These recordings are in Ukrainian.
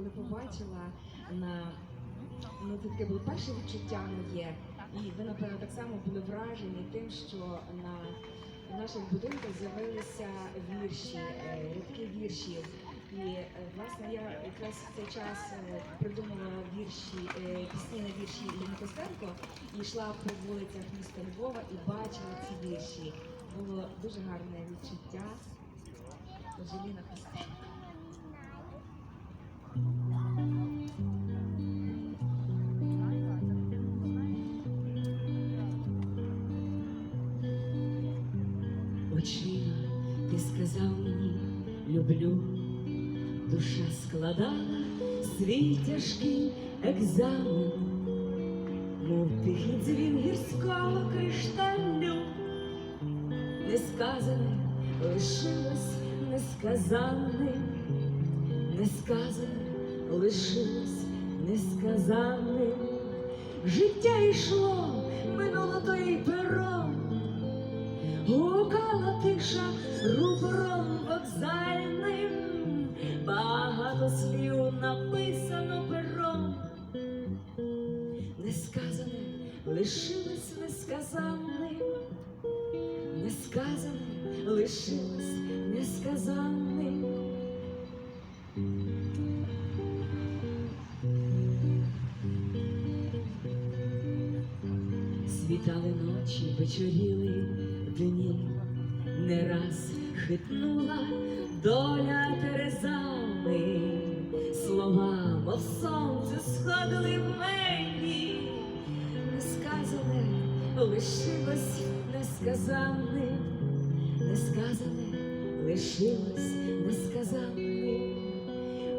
коли побачила на ну це таке було перше відчуття моє, і ви напевно так само були вражені тим, що на наших будинках з'явилися вірші, е, рядки віршів. І е, власне я якраз в цей час е, придумала вірші, пісні на вірші Ірини Костенко і йшла по вулицях міста Львова і бачила ці вірші. Було дуже гарне відчуття. Желіна Костенко. Очима ти сказав мені, люблю, душа складала свій тяжкий екзамен, мов тихий дзвін гірського кришталю, несказане лишилось несказанним, несказане лишилось несказанним. Життя йшло, рупором вокзальним, багато слів написано пером, несказане лишилось несказанним, несказане лишилось несказанним. Світали ночі, вечоріли дні, не раз хитнула доля терезами, слова, мов сонце, сходили в мені, несказане лишилось несказанним, несказане лишилось несказанним.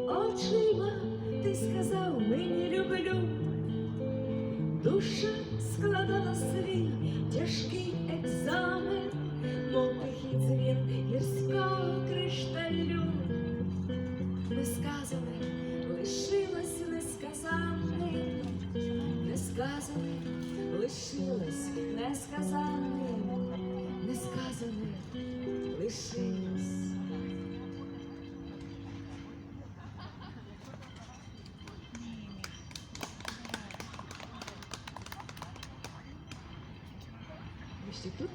Очима ти сказав мені люблю. Душа складала лишилось несказаним, несказане лишилось. Ви ще тут?